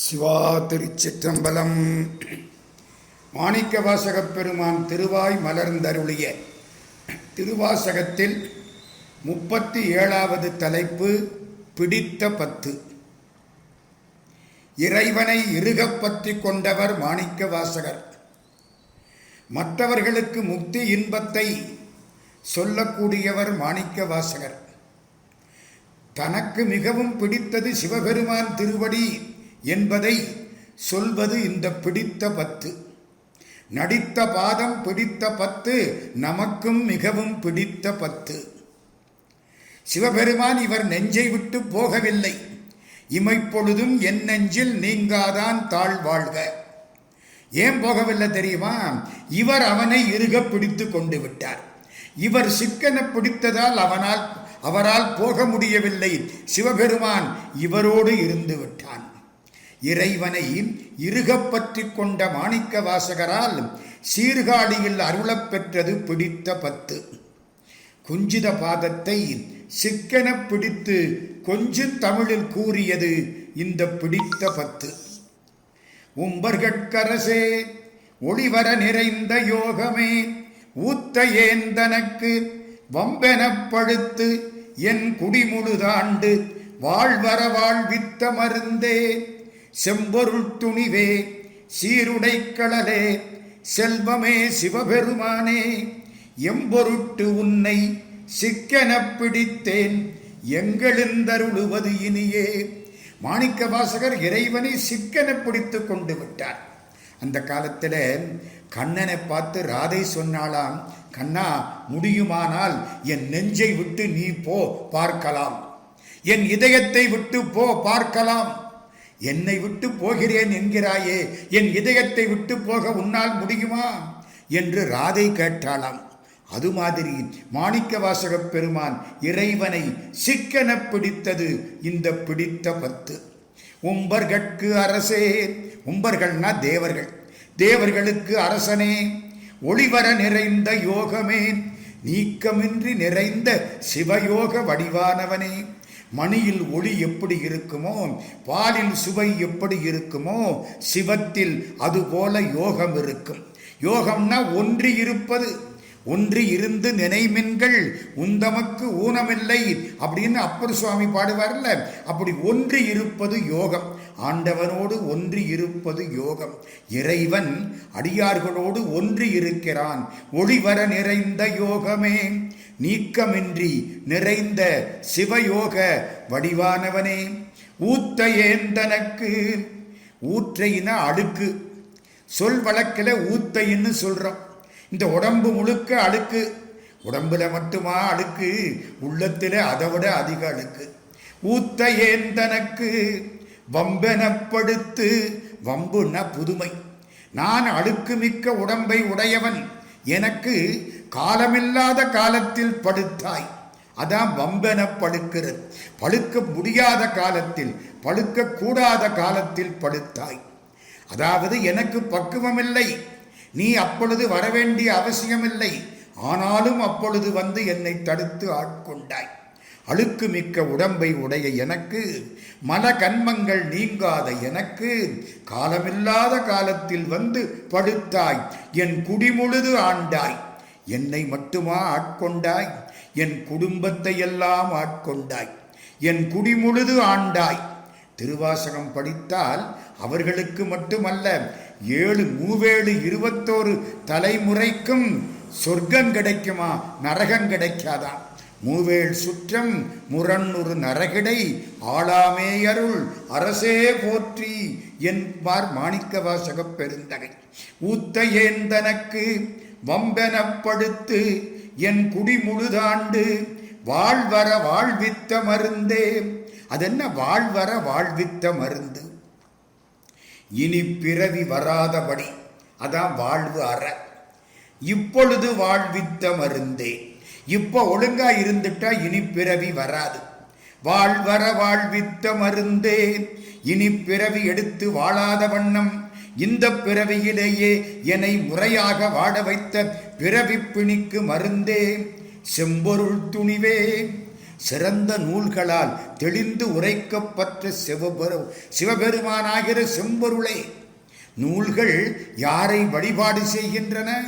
சிவா திருச்சிற்றம்பலம். மாணிக்க வாசகப் பெருமான் திருவாய் மலர்ந்தருளிய திருவாசகத்தில் முப்பத்தி ஏழாவது தலைப்பு பிடித்த பத்து. இறைவனை இருகப்பத்தி கொண்டவர் மாணிக்க வாசகர். மற்றவர்களுக்கு முக்தி இன்பத்தை சொல்லக்கூடியவர் மாணிக்க வாசகர். தனக்கு மிகவும் பிடித்தது சிவபெருமான் திருவடி என்பதை சொல்வது இந்த பிடித்த பத்து. நடித்த பாதம் பிடித்த பத்து நமக்கும் மிகவும் பிடித்த பத்து. சிவபெருமான் இவர் நெஞ்சை விட்டு போகவில்லை. இமைப்பொழுதும் என் நெஞ்சில் நீங்காதான் தாழ் வாழ்க. ஏன் போகவில்லை தெரியுமா? இவர் அவனை இருக பிடித்து கொண்டு விட்டார். இவர் சிக்கன பிடித்ததால் அவனால் அவரால் போக முடியவில்லை. சிவபெருமான் இவரோடு இருந்து விட்டான். இறைவனை இருகப்பற்றி கொண்ட மாணிக்க வாசகரால் சீர்காழியில் அருளப்பெற்றது பிடித்த பத்து. குஞ்சித பாதத்தை சிக்கன பிடித்து கொஞ்சு தமிழில் கூறியது இந்த பிடித்த பத்து. உம்பர்கட்கரசே ஒளிவர நிறைந்த யோகமே ஊத்த ஏந்தனக்கு வம்பெனப் பழுத்து என் குடிமுழுதாண்டு வாழ்வர வாழ்வித்த மருந்தே. செம்பொருள் துணிவே சீருடை கடலே செல்வமே சிவபெருமானே எம்பொருட்டு உன்னை சிக்கெனப் பிடித்தேன் எங்களெந்தருளுவது இனியே. மாணிக்க வாசகர் இறைவனை சிக்கென பிடித்து கொண்டு விட்டார். அந்த காலத்தில் கண்ணனை பார்த்து ராதை சொன்னாலாம் கண்ணா முடியுமானால் என் நெஞ்சை விட்டு நீ போ பார்க்கலாம். என் இதயத்தை விட்டு போ பார்க்கலாம். என்னை விட்டு போகிறேன் என்கிறாயே என் இதயத்தை விட்டு போக உன்னால் முடியுமா? என்று ராதை கேட்டாளாம். அது மாதிரி மாணிக்க வாசகப் பெருமான் இறைவனை சிக்கன பிடித்தது இந்த பிடித்த பத்து. உம்பர்கட்கு அரசே உம்பர்கள்னா தேவர்கள். தேவர்களுக்கு அரசனே ஒளிவர நிறைந்த யோகமே. நீக்கமின்றி நிறைந்த சிவயோக வடிவானவனே. மணியில் ஒளி எப்படி இருக்குமோ பாலில் சுவை எப்படி இருக்குமோ சிவத்தில் அதுபோல யோகம் இருக்கும். யோகம்னா ஒன்றி இருப்பது. ஒன்று இருந்து நினைமின்கள் உந்தமக்கு ஊனமில்லை அப்படின்னு அப்பர் சுவாமி பாடுவார்ல அப்படி ஒன்றி இருப்பது யோகம். ஆண்டவனோடு ஒன்றி இருப்பது யோகம். இறைவன் அடியார்களோடு ஒன்றி இருக்கிறான். ஒளிவர நிறைந்த யோகமே. நீக்கமின்றி நிறைந்த சிவயோக வடிவானவனே ஊத்த ஏந்தனக்கு ஊற்றையின அடுக்கு. சொல் வழக்கில் ஊத்தைன்னு சொல்கிறோம் இந்த உடம்பு முழுக்க அழுக்கு உடம்புல மட்டுமா அழுக்கு உள்ளத்தில் அதை விட அதிக அழுக்கு ஊத்த ஏந்தனக்கு வம்பெனப்படுத்து வம்புன்னா புதுமை. நான் அழுக்கு மிக்க உடம்பை உடையவன். எனக்கு காலமில்லாத காலத்தில் படுத்தாய். அதான் வம்பென படுக்கிறது. பழுக்க முடியாத காலத்தில் பழுக்க கூடாத காலத்தில் படுத்தாய். அதாவது எனக்கு பக்குவமில்லை. நீ அப்பொழுது வரவேண்டிய அவசியமில்லை. ஆனாலும் அப்பொழுது வந்து என்னை தடுத்து ஆட்கொண்டாய். அழுக்கு மிக்க உடம்பை உடைய எனக்கு மன கண்மங்கள் நீங்காத எனக்கு காலமில்லாத காலத்தில் வந்து படுத்தாய். என் குடிமுழுது ஆண்டாய். என்னை மட்டுமா ஆட்கொண்டாய்? என் குடும்பத்தை எல்லாம் ஆட்கொண்டாய். என் குடிமுழுது ஆண்டாய். திருவாசகம் படித்தால் அவர்களுக்கு மட்டுமல்ல ஏழு மூவேழு இருபத்தோரு தலைமுறைக்கும் சொர்க்கம் கிடைக்குமா? நரகம் கிடைக்காதான் மூவேள் சுற்றம் முரண்ணுறு நரகிடை ஆளாமே அருள் அரசே போற்றி என்பார் மாணிக்கவாசகப் பெருந்தகை. ஊத்த ஏந்தனக்கு வம்பெனப்படுத்து என் குடி முழுதாண்டு வாழ்வர வாழ்வித்த மருந்தே. அதென்ன வாழ்வர வாழ்வித்த மருந்து? இனி பிறவி வராதபடி அதான் வாழ்வு அற. இப்பொழுது வாழ்வித்த மருந்தே. இப்போ ஒழுங்கா இருந்துட்டா இனி பிறவி வராது. வாழ்வர வாழ்வித்த மருந்தே. இனி பிறவி எடுத்து வாழாத வண்ணம் இந்த பிறவியிலேயே என்னை முறையாக வாட வைத்த பிறவிப்பிணிக்கு மருந்தே. செம்பொருள் துணிவே. சிறந்த நூல்களால் தெளிந்து உரைக்கப்பட்ட சிவபெரு சிவபெருமானாகிற செம்பொருளே. நூல்கள் யாரை வழிபாடு செய்கின்றன?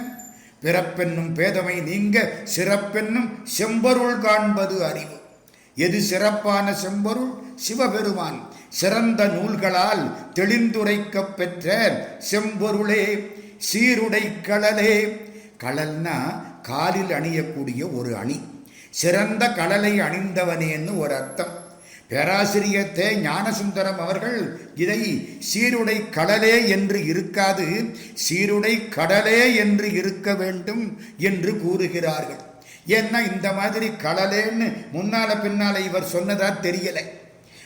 பிறப்பென்னும் பேதமை நீங்க சிறப்பென்னும் செம்பொருள் காண்பது அறிவு. எது சிறப்பான செம்பொருள்? சிவபெருமான். சிறந்த நூல்களால் தெளிந்துரைக்கப் பெற்ற செம்பொருளே சீருடை கடலே. கடல்னா காலில் அணியக்கூடிய ஒரு அணி. சிறந்த கடலை அணிந்தவனேன்னு ஒரு அர்த்தம். பேராசிரியர் தே ஞானசுந்தரம் அவர்கள் இதை சீருடை கடலே என்று இருக்காது சீருடை கடலே என்று இருக்க வேண்டும் என்று கூறுகிறார்கள். ஏன்னா இந்த மாதிரி கடலேன்னு முன்னால பின்னால இவர் சொன்னதா தெரியலை.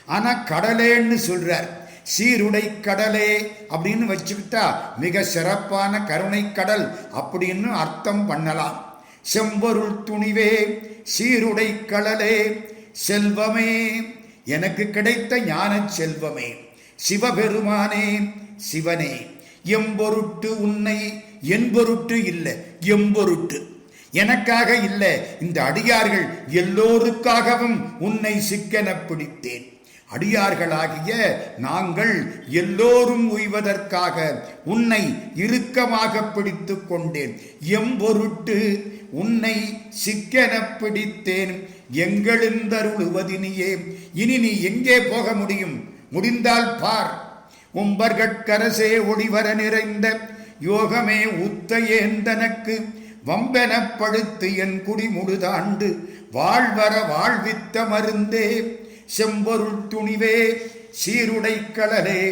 ஆனால் கடலேன்னு சொல்கிறார் சீருடை கடலே அப்படின்னு வச்சுக்கிட்டா மிக சிறப்பான கருணை கடல் அப்படின்னு அர்த்தம் பண்ணலாம். செம்பொருள் துணிவே சீருடை கடலே செல்வமே. எனக்கு கிடைத்த ஞான செல்வமே. சிவபெருமானே சிவனே. எம்பொருட்டு உன்னை என்பொருட்டு இல்லை எம்பொருட்டு எனக்காக இல்லை இந்த அடியார்கள் எல்லோருக்காகவும் உன்னை சிக்கன பிடித்தேன். அடியார்களாகிய நாங்கள் எல்லோரும் உய்வதற்காக உன்னை இறுக்கமாக பிடித்து கொண்டேன். எம்பொருட்டு உன்னை சிக்கென பிடித்தேன். எங்களுந்தருளுவதினியே இனி நீ எங்கே போக முடியும்? முடிந்தால் பார். உம்பர்கட்கரசே ஒளிவர நிறைந்த யோகமே உத்தையேந்தனக்கு வம்பெனப்படுத்து என் குடிமுடுதாண்டு வாழ்வர வாழ்வித்த மருந்தே செம்பொருள் துணிவே சீருடை கடலே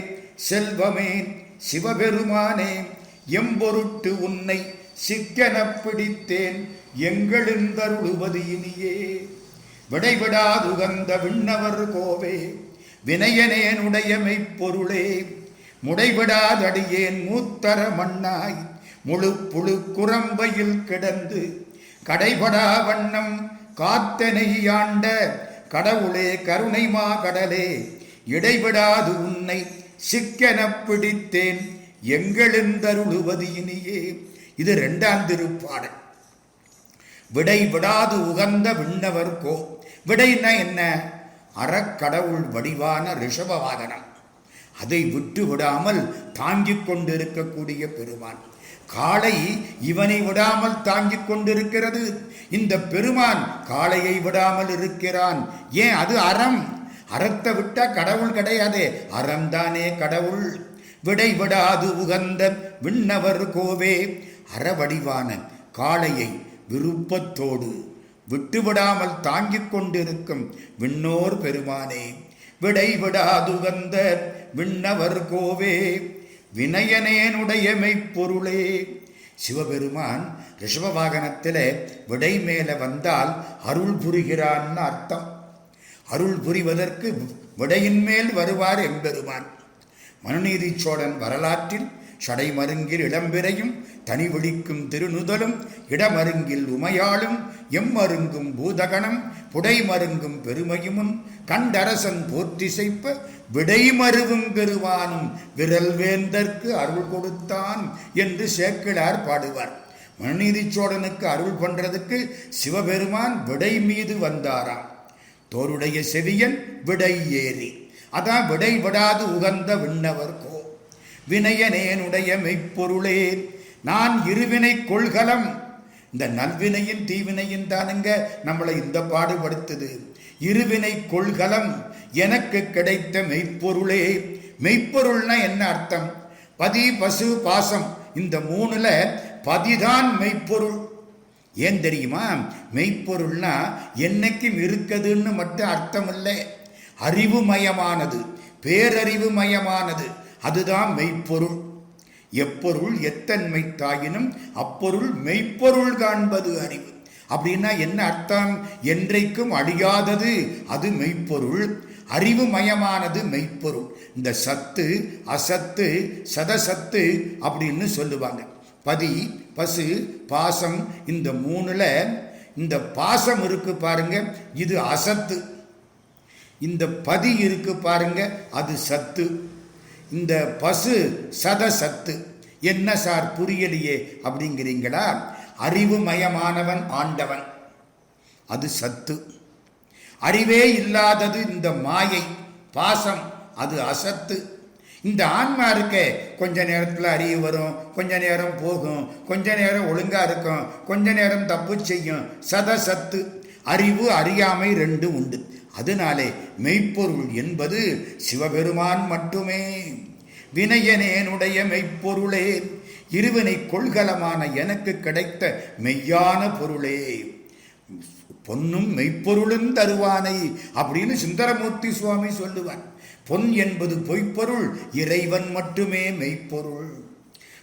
செல்வமே சிவபெருமானே எம்பொருட்டு உன்னை சிக்கென பிடித்தேன் எங்களுந்தருளுவது இனியே. விடைவிடாதுகந்த விண்ணவர் கோவே வினயனேனுடைய மெய்ப்பொருளே முடைவிடாதடியேன் மூத்தர மண்ணாய் முழு புழு குரம்பையில் கிடந்து கடைபடா வண்ணம் காத்தனை ஆண்ட கடவுளே கருணைமா கடலே இடைவிடாது உன்னை சிக்கென பிடித்தேன். எங்களெந்தருளுவது இனியே. இது ரெண்டாம் திருப்பாடல். விடை விடாது உகந்த விண்ணவர்கோ விடைனா விடைன்னா என்ன? அறக்கடவுள் வடிவான ரிஷபவாதனம். அதை விட்டு விடாமல் தாங்கிக் கொண்டிருக்கக்கூடிய பெருமான். காளை இவனை விடாமல் தாங்கிக் கொண்டிருக்கிறது. இந்த பெருமான் காளையை விடாமல் இருக்கிறான். ஏன்? அது அறம். அறத்தை விட்டா கடவுள் கிடையாது. அறம்தானே கடவுள். விடை விடாது உகந்த விண்ணவர் கோவே. அறவடிவான காளையை விருப்பத்தோடு விட்டுவிடாமல் தாங்கிக் கொண்டிருக்கும் விண்ணோர் பெருமானே விடை விடாதுகந்த விண்ணவர் கோவே. வினயனேனுடைய மெய்ப்பொருளே சிவபெருமான் ரிஷப வாகனத்தில் விடை மேலே வந்தால் அருள் புரிகிறான்னு அர்த்தம். அருள் புரிவதற்கு விடையின் மேல் வருவார் எம்பெருமான். மனுநீதி சோழன் வரலாற்றில் சடைமருங்கில் இளம்பிரையும் தனி விழிக்கும் திருநுதலும் இடமருங்கில் உமையாளும் எம்மருங்கும் பூதகணம் புடைமருங்கும் பெருமையுமும் கண்டரசன் போற்றிசைப்ப விடைமருவும் பெருவானும் விரல் வேந்தற்கு அருள் கொடுத்தான் என்று சேக்கிழார் பாடுவார். மனுநீதி சோழனுக்கு அருள் பண்றதுக்கு சிவபெருமான் விடை மீது வந்தாராம். தோருடைய செவியன் விடை ஏறி அதான் விடை விடாது உகந்த விண்ணவர் கோ வினையனேனுடைய மெய்ப்பொருளே. நான் இருவினை கொள்கலம். இந்த நல்வினையின் தீவினையின் தானுங்க நம்மளை இந்த பாடுபடுத்துது. இருவினை கொள்கலம் எனக்கு கிடைத்த மெய்ப்பொருளே. மெய்ப்பொருள்னா என்ன அர்த்தம்? பதி பசு பாசம். இந்த மூணுல பதிதான் மெய்ப்பொருள். ஏன் தெரியுமா? மெய்ப்பொருள்னா என்னைக்கும் இருக்குதுன்னு மட்டும் அர்த்தம் இல்லை அறிவுமயமானது பேரறிவுமயமானது. அதுதான் மெய்ப்பொருள். எப்பொருள் எத்தன்மை தாயினும் அப்பொருள் மெய்ப்பொருள் காண்பது அறிவு. அப்படின்னா என்ன அர்த்தம்? என்றைக்கும் அழியாதது அது மெய்ப்பொருள். அறிவு மயமானது மெய்ப்பொருள். இந்த சத்து அசத்து சதசத்து அப்படின்னு சொல்லுவாங்க. பதி பசு பாசம் இந்த மூணுல இந்த பாசம் இருக்கு பாருங்க இது அசத்து. இந்த பதி இருக்கு பாருங்க அது சத்து. இந்த பசு சத சத்து என்ன சார் புரியலையே அப்படிங்கிறீங்களா? அறிவுமயமானவன் ஆண்டவன். அது சத்து. அறிவே இல்லாதது இந்த மாயை பாசம் அது அசத்து. இந்த ஆன்மா இருக்க கொஞ்ச நேரத்தில் அறிவு வரும் கொஞ்ச நேரம் போகும் கொஞ்ச நேரம் ஒழுங்காக இருக்கும் கொஞ்ச நேரம் தப்பு செய்யும். சத சத்து அறிவு அறியாமை ரெண்டு உண்டு. அதனாலே மெய்ப்பொருள் என்பது சிவபெருமான் மட்டுமே. வினயனேனுடைய மெய்ப்பொருளே இருவினை கொள்கலமான எனக்கு கிடைத்த மெய்யான பொருளே. பொன்னும் மெய்ப்பொருளும் தருவானை அப்படின்னு சுந்தரமூர்த்தி சுவாமி சொல்லுவார். பொன் என்பது பொய்ப்பொருள் இறைவன் மட்டுமே மெய்ப்பொருள்.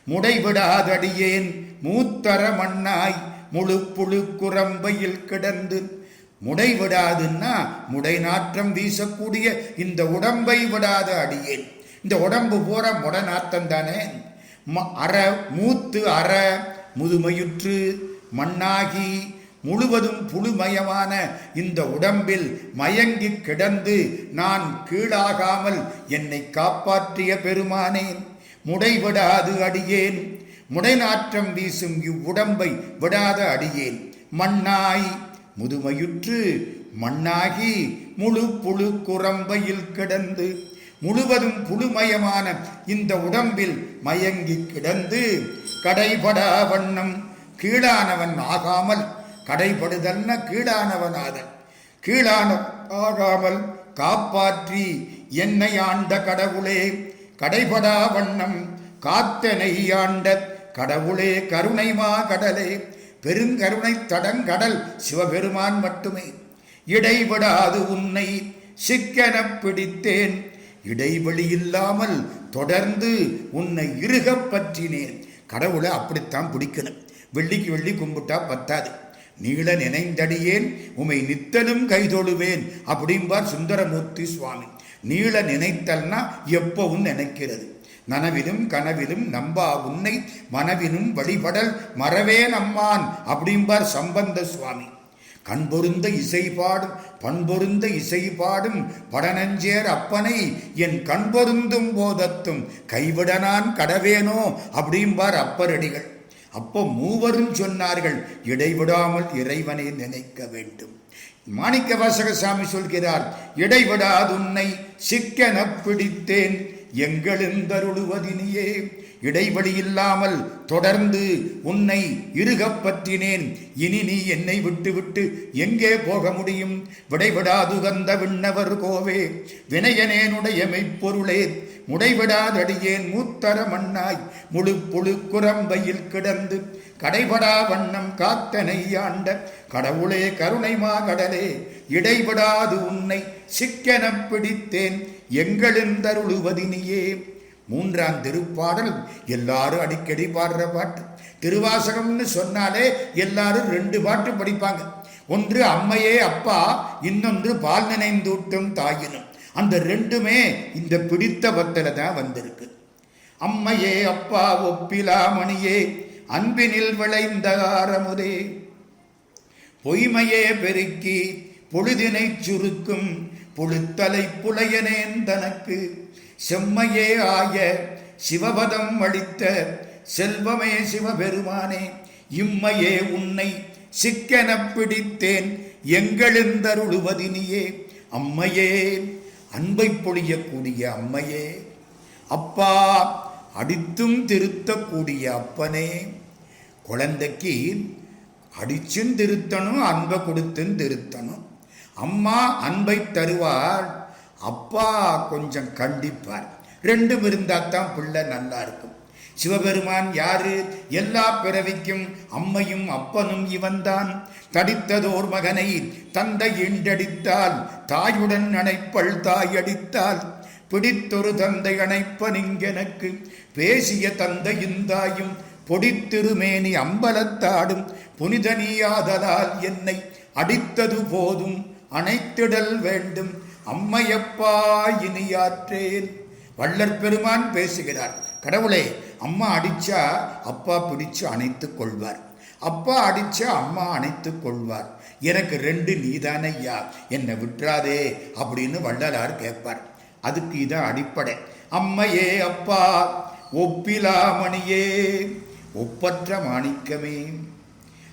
முடைவிடாதடியேன் மூத்தர மண்ணாய் முழு புழு குரம்பையில் கிடந்து முடை விடாதுன்னா முடை நாற்றம் வீசக்கூடிய இந்த உடம்பை விடாத அடியேன். இந்த உடம்பு பூரா முட நாற்றம் தானே? ம- அற மூத்து அற முதுமையுற்று மண்ணாகி முழுவதும் புழுமயமான இந்த உடம்பில் மயங்கி கிடந்து நான் கீழாகாமல் என்னை காப்பாற்றிய பெருமானேன் முடை விடாது அடியேன். முடை நாற்றம் வீசும் இவ்வுடம்பை விடாத அடியேன். மண்ணாய் முதுமையுற்று மண்ணாகி முழு புழு குரம்பையில் கிடந்து முழுவதும் புழுமயமான இந்த உடம்பில் மயங்கி கிடந்து கடைபடா வண்ணம் கீழானவன் ஆகாமல் கடைபடுதல்ன கீழானவனாதல் கீழான ஆகாமல் காப்பாற்றி என்னை ஆண்ட கடவுளே கடைபடா வண்ணம் காத்தனை ஆண்ட கடவுளே கருணைமா கடலே பெருங்கருணை தடங்கடல் சிவபெருமான் மட்டுமே. இடைவிடாது உன்னை சிக்கெனப் பிடித்தேன். இடைவெளி இல்லாமல் தொடர்ந்து உன்னை இறுகப் பற்றினேன். கடவுளை அப்படித்தான் பிடிக்கணும். வெள்ளிக்கு வெள்ளி கும்பிட்டா பத்தாது. நீள நினைந்தடியேன். உமை நித்தலும் கைதொழுவேன். அப்படிம்பார் சுந்தரமூர்த்தி சுவாமி. நீள நினைத்தல்னா எப்பவும் நினைக்கிறது. நனவிலும் கனவிலும் நம்பா உன்னை மனவினும் வழிபடல் மறவே நம்மான் அப்படிம்பார் சம்பந்த சுவாமி. கண்பொருந்த இசை பாடும் பண்பொருந்த இசை பாடும் படனஞ்சேர் அப்பனை என் கண்பொருந்தும் போதத்தும் கைவிட நான் கடவேனோ அப்படிம்பார் அப்பரடிகள். அப்போ மூவரும் சொன்னார்கள் இடைவிடாமல் இறைவனை நினைக்க வேண்டும். மாணிக்க வாசக சாமி சொல்கிறார் இடைவிடாது உன்னை பிடித்தேன். எங்களெந்தருளுவதினியே இடைவெளி இல்லாமல் தொடர்ந்து உன்னை இறுகப் பற்றினேன் இனி நீ என்னை விட்டுவிட்டு எங்கே போக முடியும்? விடைவிடாதுகந்த விண்ணவர் கோவே வினயனேனுடைய மெய்ப்பொருளே முடைவிடாதடியேன் மூத்தர மண்ணாய் முழு புழு குரம்பையில் கிடந்து கடைபடா வண்ணம் காத்தனை ஆண்ட கடவுளே கருணைமா கடலே இடைவிடாது உன்னை சிக்கெனப் பிடித்தேன். எங்களெந்தருளுவதினியே மூன்றாம் திருப்பாடல். எல்லாரும் அடிக்கடி பாடுற பாட்டு. திருவாசகம்னு சொன்னாலே எல்லாரும் ரெண்டு பாட்டு படிப்பாங்க. ஒன்று அம்மையே அப்பா இன்னொன்று பால் நினைந்தூட்டும் தாயினும். அந்த ரெண்டுமே இந்த பிடித்த பத்தில தான் வந்திருக்கு. அம்மையே அப்பா ஒப்பிலாமணியே அன்பினில் விளைந்த ஆரமுதே. பொய்மையே பெருக்கி பொழுதினைச் சுருக்கும் புழுத்தலை புலையனேன் தனக்கு செம்மையே ஆய சிவபதம் அளித்த செல்வமே சிவபெருமானே இம்மையே உன்னை சிக்கெனப் பிடித்தேன் எங்களெந்தருளுவதினியே அம்மையே அன்பை பொழியக்கூடிய அம்மையே அப்பா அடித்தும் திருத்தக்கூடிய அப்பனே. குழந்தைக்கு அடிச்சும் திருத்தணும் அன்பை கொடுத்தும் திருத்தணும். அம்மா அன்பை தருவார் அப்பா கொஞ்சம் கண்டிப்பார். ரெண்டும் இருந்தால் தான் பிள்ளை நல்லா இருக்கும். சிவபெருமான் யாரு? எல்லா பிறவிக்கும் அம்மையும் அப்பனும் இவன்தான். தடித்ததோர் மகனை தந்தை இண்டடித்தால் தாயுடன் அணைப்பள் தாயடித்தால் பிடித்தொரு தந்தை அணைப்பனிங்கெனக்கு பேசிய தந்தையும் தாயும் பொடித்திருமேனி அம்பலத்தாடும் புனிதனியாதலால் என்னை அடித்தது போதும் அணைத்திடல் வேண்டும் அம்மையப்பா இனியாற்றேன் வள்ளற் பெருமான் பேசுகிறார். கடவுளே அம்மா அடிச்சா அப்பா பிடிச்சு அணைத்து கொள்வார். அப்பா அடிச்சா அம்மா அணைத்து கொள்வார். எனக்கு ரெண்டு நீதானையா என்னை விட்டுறாதே அப்படின்னு வள்ளலார் கேட்பார். அதுக்கு இதான் அடிப்படை. அம்மையே அப்பா ஒப்பிலாமணியே ஒப்பற்ற மாணிக்கமே.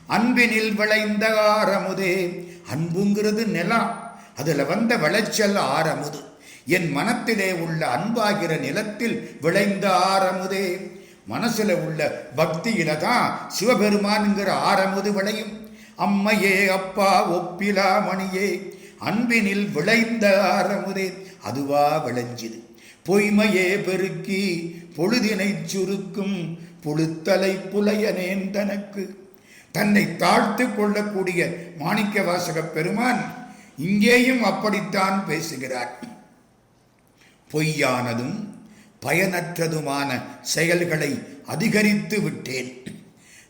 அன்பினில் விளைந்த ஆரமுதே அன்புங்கிறது நிலம். அதில் வந்த விளைச்சல் ஆரமுது. என் மனத்திலே உள்ள அன்பாகிற நிலத்தில் விளைந்த ஆரமுதே. மனசுல உள்ள பக்தியில தான் சிவபெருமானுங்கிற ஆரமுது விளையும். அம்மையே அப்பா ஒப்பிலா மணியே அன்பினில் விளைந்த ஆரமுதே. அதுவா விளைஞ்சுது. பொய்மையே பெருக்கி பொழுதினை சுருக்கும் புழுத்தலை புலையனேன் தனக்கு. தன்னை தாழ்த்து கொள்ளக்கூடிய மாணிக்க வாசக பெருமான் இங்கேயும் அப்படித்தான் பேசுகிறார். பொய்யானதும் பயனற்றதுமான செயல்களை அதிகரித்து விட்டேன்.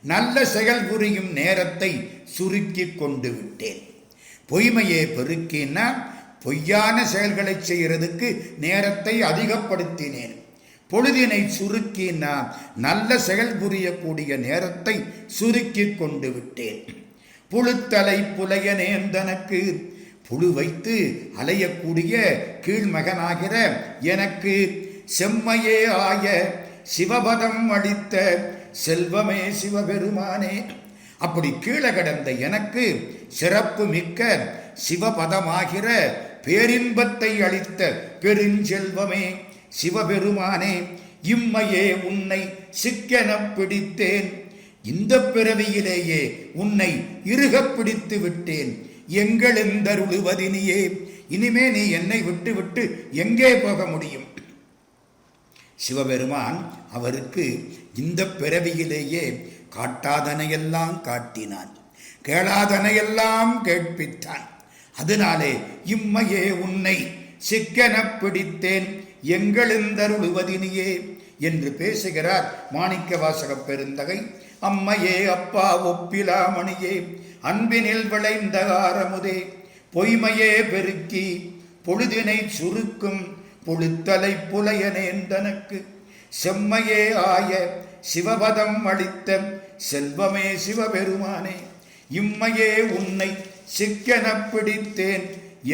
நல்ல செயல் புரியும் நேரத்தை சுருக்கி கொண்டு விட்டேன். பொய்மையை பெருக்கினா பொய்யான செயல்களை செய்கிறதுக்கு நேரத்தை அதிகப்படுத்தினேன். பொழுதினை சுருக்கினா நல்ல செயல் புரியக்கூடிய நேரத்தை சுருக்கி கொண்டு விட்டேன். புழுத்தலை புலைய நேர்ந்தனக்கு புழு வைத்து அலையக்கூடிய கீழ்மகனாகிற எனக்கு செம்மையே ஆய சிவபதம் அளித்த செல்வமே சிவபெருமானே. அப்படி கீழே கடந்த எனக்கு சிறப்பு மிக்க சிவபதமாகிற பேரின்பத்தை அளித்த பெருஞ்செல்வமே சிவபெருமானே இம்மையே உன்னை சிக்கெனப் பிடித்தேன். இந்த பிறவியிலேயே உன்னை இறுகப் பிடித்து விட்டேன். எங்கள் எந்தருளுவதினியே இனிமே நீ என்னை விட்டு விட்டு எங்கே போக முடியும்? சிவபெருமான் அவருக்கு இந்த பிறவியிலேயே காட்டாதனையெல்லாம் காட்டினான். கேளாதனையெல்லாம் கேட்பித்தான். அதனாலே இம்மையே உன்னை சிக்கெனப் பிடித்தேன். எங்களெந்தருளுவதினியே என்று பேசுகிறார் மாணிக்க வாசக பெருந்தகை. அம்மையே அப்பா ஒப்பிலாமணியே அன்பினில் விளைந்த ஆரமுதே பொய்மையே பெருக்கி பொழுதினை சுருக்கும் புழுத்தலை புலையனேன் தனக்கு செம்மையே ஆய சிவபதம் அளித்த செல்வமே சிவபெருமானே இம்மையே உன்னை சிக்கெனப் பிடித்தேன்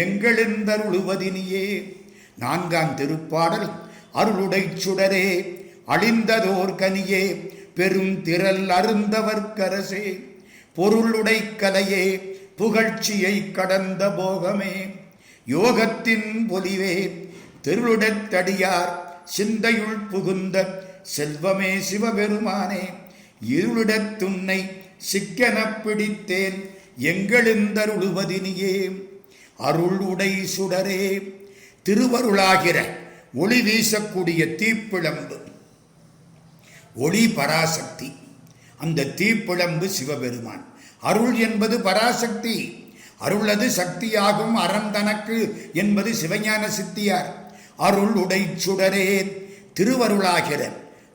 எங்களெந்தருளுவதினியே நான்காம் திருப்பாடல் அருளுடை சுடரே அழிந்ததோர் கனியே பெரும் திரள் அருந்தவர்க்கரசே பொருளுடை கலையே புகழ்ச்சியை கடந்த போகமே. யோகத்தின் பொலிவே திருளுடத்தடியார் சிந்தையுள் புகுந்த செல்வமே சிவபெருமானே இருளிடத்துன்னை சிக்கெனப் பிடித்தேன் எங்களெந்தருளுவதினியே அருள் உடை சுடரே திருவருளாகிற ஒளி வீசக்கூடிய தீப்பிழம்பு. ஒளி பராசக்தி. அந்த தீப்பிழம்பு சிவபெருமான். அருள் என்பது பராசக்தி. அருளது சக்தியாகும் அறம் தனக்கு என்பது சிவஞான சித்தியார். அருள் உடை சுடரே திருவருளாகிற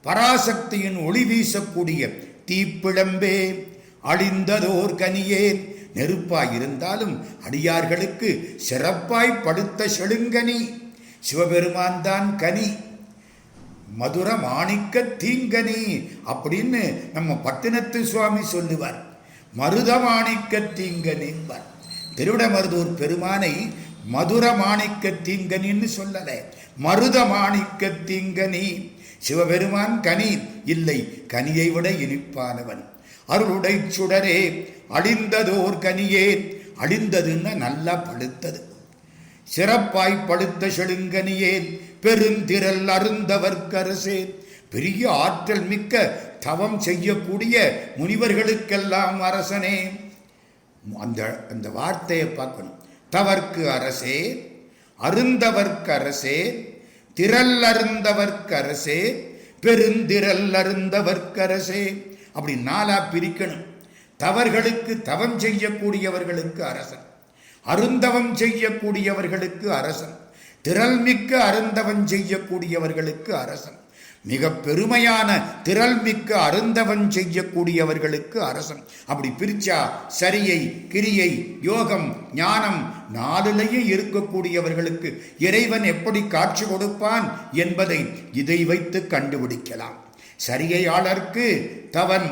பராசக்தியின் ஒளி வீசக்கூடிய தீப்பிழம்பே அழிந்ததோர் கனியே நெருப்பாய் இருந்தாலும் அடியார்களுக்கு சிறப்பாய் படுத்த செழுங்கனி. சிவபெருமான் தான் கனி. மதுர மாணிக்க தீங்கனி அப்படின்னு நம்ம பட்டினத்து சுவாமி சொல்லுவார். மருத மாணிக்க தீங்கனின்பார் திருவிடமருதூர் பெருமானை மதுர மாணிக்க தீங்கனின்னு சொல்லல. மருத மாணிக்க தீங்கனி. சிவபெருமான் கனி இல்லை கனியை விட இனிப்பானவன். அருளுடை சுடரே அழிந்ததோர் கனியே. அழிந்ததுன்னு நல்லா பழுத்தது. சிறப்பாய் பழுத்த செழுங்கனியே. பெருந்திரல் அருந்தவர்க்கரசே. பெரிய ஆற்றல் மிக்க தவம் செய்யக்கூடிய முனிவர்களுக்கெல்லாம் அரசனே. அந்த அந்த வார்த்தையை பார்க்கணும். தவர்க்கு அரசே அருந்தவர்க்கு அரசே திரள் அருந்தவர்க்கு அரசே பெருந்திரல் அருந்தவர்க்கு அரசே. அப்படி நாலா பிரிக்கணும். தவர்களுக்கு தவம் செய்யக்கூடியவர்களுக்கு அரசன். அருந்தவம் செய்யக்கூடியவர்களுக்கு அரசன். திரள்மிக்க அருந்தவன் செய்யக்கூடியவர்களுக்கு அரசன். மிக பெருமையான திரள்மிக்க அருந்தவன் செய்யக்கூடியவர்களுக்கு அரசன். அப்படி பிரிச்சா சரியை கிரியை யோகம் ஞானம் நாளிலேயே இருக்கக்கூடியவர்களுக்கு இறைவன் எப்படி காட்சி கொடுப்பான் என்பதை இதை வைத்து கண்டுபிடிக்கலாம். சரியையாளர்க்கு தவன்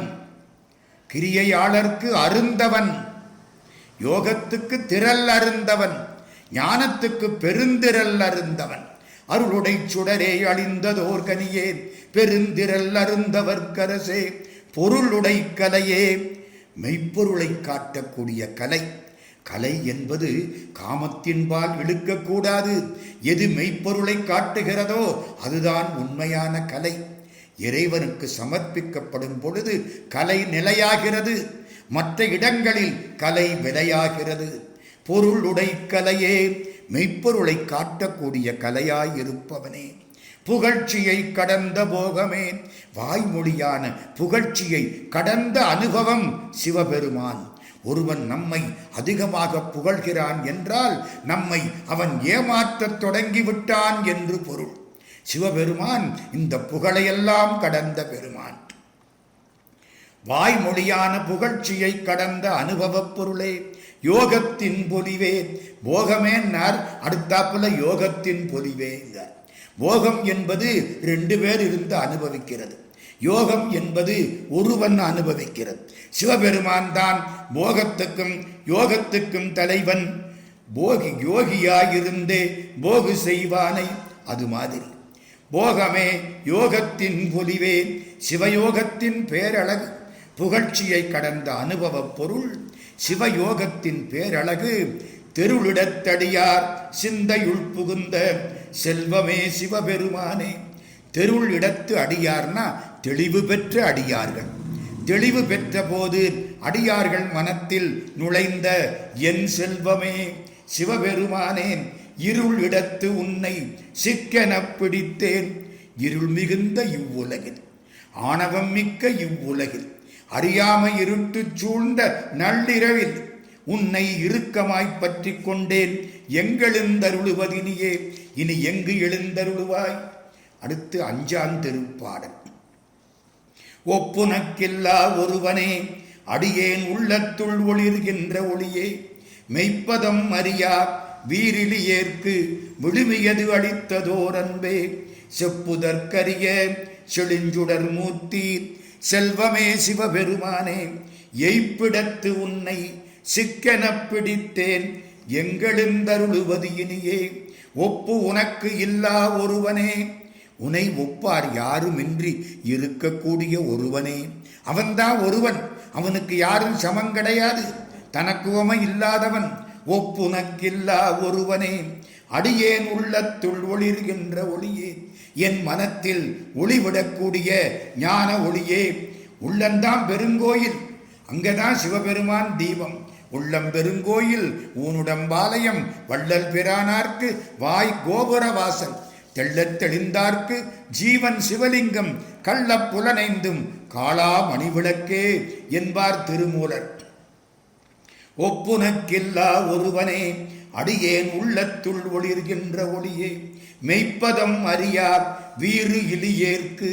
கிரியையாளர்க்கு அருந்தவன் யோகத்துக்கு திரள் அருந்தவன் ஞானத்துக்கு பெருந்திரல் அருந்தவன். அருளுடை சுடரே அழிந்ததோர் கனியே பெருந்திரல் அருந்தவர்க்கரசே பொருளுடை கலையே. மெய்ப்பொருளை காட்டக்கூடிய கலை. கலை என்பது காமத்தின்பால் இழுக்கக்கூடாது. எது மெய்ப்பொருளை காட்டுகிறதோ அதுதான் உண்மையான கலை. இறைவனுக்கு சமர்ப்பிக்கப்படும் பொழுது கலை நிலையாகிறது. மற்ற இடங்களில் கலை விலையாகிறது பொருளுடை கலையே மெய்ப்பொருளை காட்டக்கூடிய கலையாயிருப்பவனே. புகழ்ச்சியை கடந்த போகமே வாய்மொழியான புகழ்ச்சியை கடந்த அனுபவம் சிவபெருமான். ஒருவன் நம்மை அதிகமாக புகழ்கிறான் என்றால் நம்மை அவன் ஏமாற்றத் தொடங்கிவிட்டான் என்று பொருள். சிவபெருமான் இந்த புகழையெல்லாம் கடந்த பெருமான். வாய்மொழியான புகழ்ச்சியை கடந்த அனுபவப் பொருளே யோகத்தின் பொலிவே. போகமேன்னார் அடுத்தாப்புல யோகத்தின் பொலிவேங்க போகம் என்பது ரெண்டு பேர் இருந்து அனுபவிக்கிறது. யோகம் என்பது ஒருவன் அனுபவிக்கிறது. சிவபெருமான் தான் போகத்துக்கும் யோகத்துக்கும் தலைவன். போகி யோகியாயிருந்தே போகு செய்வானை அது மாதிரி. போகமே யோகத்தின் பொலிவே. சிவயோகத்தின் பேரழகு. புகழ்ச்சியை கடந்த அனுபவப் பொருள். சிவயோகத்தின் பேரழகு தெருளிடத்தடியார் சிந்தையுள் புகுந்த செல்வமே சிவபெருமானே. தெருள் இடத்து அடியார்னா தெளிவு பெற்ற அடியார்கள். தெளிவு பெற்ற போது அடியார்கள் மனத்தில் நுழைந்த என் செல்வமே சிவபெருமானேன் இருள் இடத்து உன்னை சிக்கெனப் பிடித்தேன். இருள் மிகுந்த இவ்வுலகில் ஆணவம் மிக்க இவ்வுலகில் அறியாமை இருட்டு சூழ்ந்த நள்ளிரவில் உன்னை இறுக்கமாய் பற்றி கொண்டேன். எங்கெழுந்தருளுவதினியே? இனி எங்கு எழுந்தருளுவாய்? அடுத்து அஞ்சாம் திருப்பாடல். ஒப்புனக்கில்லா ஒருவனே அடியேன் உள்ளத்துள் ஒளிர்கின்ற ஒளியே. மெய்ப்பதம் அறியா வீரிலியேற்கு விழுமியது அளித்ததோர் அன்பே. செப்புதற்கரிய செழுஞ்சுடர் மூத்தீர் செல்வமே சிவபெருமானே எய்ப்பிடத்து உன்னை சிக்கெனப் பிடித்தேன். எங்களெந்தருளுவது இனியே ஒப்பு உனக்கு இல்லா ஒருவனே. உனை ஒப்பார் யாருமின்றி இருக்கக்கூடிய ஒருவனே. அவன்தான் ஒருவன் அவனுக்கு யாரும் சமம் கிடையாது. தனக்குவமை இல்லாதவன் ஒப்புனக்கில்லா ஒருவனே. அடியேன் உள்ளத்துள் ஒளிர்கின்ற ஒளியே என் மனத்தில் ஒளிவிடக்கூடிய ஞான ஒளியே. உள்ளந்தான் பெருங்கோயில் அங்கதான் சிவபெருமான் தீபம். உள்ளம் பெருங்கோயில் ஊனுடம்பாலயம் வள்ளல் பிரானார்க்கு வாய் கோபுர வாசல். தெள்ளத் தெளிந்தார்க்கு ஜீவன் சிவலிங்கம் கள்ளப் புலனைந்தும் காளா மணிவிளக்கே என்பார் திருமூலர். ஒப்புனக்கில்லா ஒருவனே அடியேன் உள்ளத்துள் ஒளிர்கின்ற ஒளியே. மெய்ப்பதம் அறியார் வீறு இலியேற்கு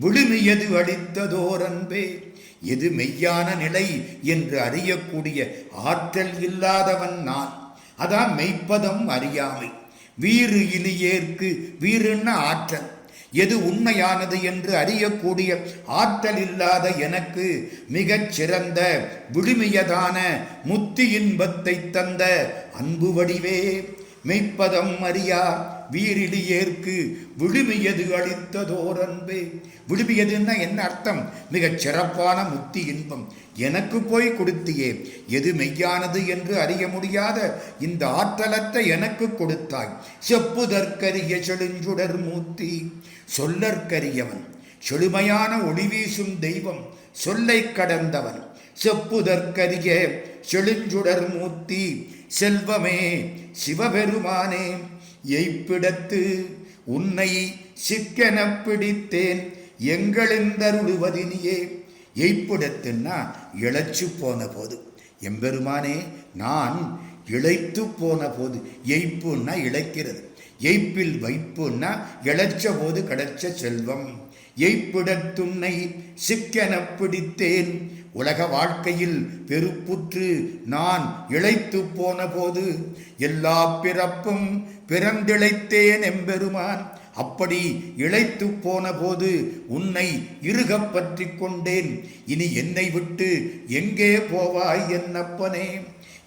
விழுமியது அடித்ததோரன்பே எது மெய்யான நிலை என்று அறியக்கூடிய ஆற்றல் இல்லாதவன் நான். அதான் மெய்ப்பதம் அறியாமை. வீறு இலியேற்கு வீறுன்னா ஆற்றல். எது உண்மையானது என்று அறியக்கூடிய ஆற்றல் இல்லாத எனக்கு மிகச் சிறந்த விழுமியதான முத்தி இன்பத்தை தந்த அன்பு வடிவே மெய்ப்பதம் அறியா வீரிலியேற்கு விழுமியது அளித்ததோர் அன்பே. விழுமியதுன்னா என்ன அர்த்தம்? மிகச் சிறப்பான முத்தி இன்பம். எனக்கு போய் கொடுத்தியே எது மெய்யானது என்று அறிய முடியாத இந்த ஆற்றலத்தை எனக்கு கொடுத்தாய். செப்புதற்கரிய செழுஞ்சுடர் மூர்த்தி சொல்லற்கரியவன் செழுமையான ஒளிவீசும் தெய்வம் சொல்லை கடந்தவன். செப்புதற்கரிய செழுஞ்சுடர் மூர்த்தி செல்வமே சிவபெருமானே. எய்ப்பிடத்து உன்னை சிக்கெனப் பிடித்தேன் எங்களெந்தருளுவதினியே. எய்ப்பிடத்துன்னா இழைச்சு போன போது எம்பெருமானே நான் இழைத்து போன போது எய்ப்புன்னா இழைக்கிறது. எய்ப்பில் வைப்புன்னா இழைச்ச போது கிடைச்ச செல்வம். எய்ப்பிடத்துன்னை சிக்கெனப் பிடித்தேன். உலக வாழ்க்கையில் பெருப்புற்று நான் இழைத்து போன போது எல்லா பிறப்பும் பிறந்திழைத்தேன் எம்பெருமான். அப்படி இழைத்து போன போது உன்னை இருகப் பற்றி கொண்டேன். இனி என்னை விட்டு எங்கே போவாய் என்னப்பனே?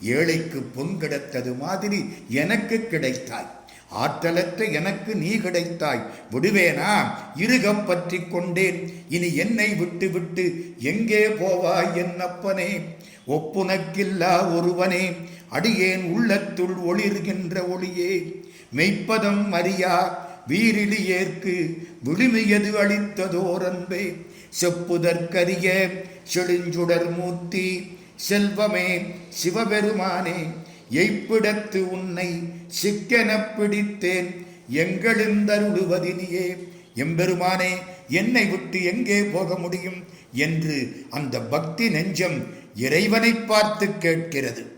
ஏழைக்கு பொன் கிடைத்தது மாதிரி எனக்கு கிடைத்தாய். ஆற்றலற்ற எனக்கு நீ கிடைத்தாய். விடுவேனா? இருகப் பற்றி கொண்டேன். இனி என்னை விட்டு விட்டு எங்கே போவாய் என்னப்பனே? ஒப்புனக்கில்லா ஒருவனே அடியேன் உள்ளத்துள் ஒளிர்கின்ற ஒளியே. மெய்ப்பதம் அறியா வீரிலியேற்கு விழுமியது அளித்ததோரன்பே செப்புதற்கரிய செழுஞ்சுடர் மூர்த்தி செல்வமே சிவபெருமானே. எய்ப்பிடத்து உன்னை சிக்கெனப் பிடித்தேன். எங்களுந்தருளுவதினியே எம்பெருமானே என்னை விட்டு எங்கே போக முடியும்? என்று அந்த பக்தி நெஞ்சம் இறைவனை பார்த்து கேட்கிறது.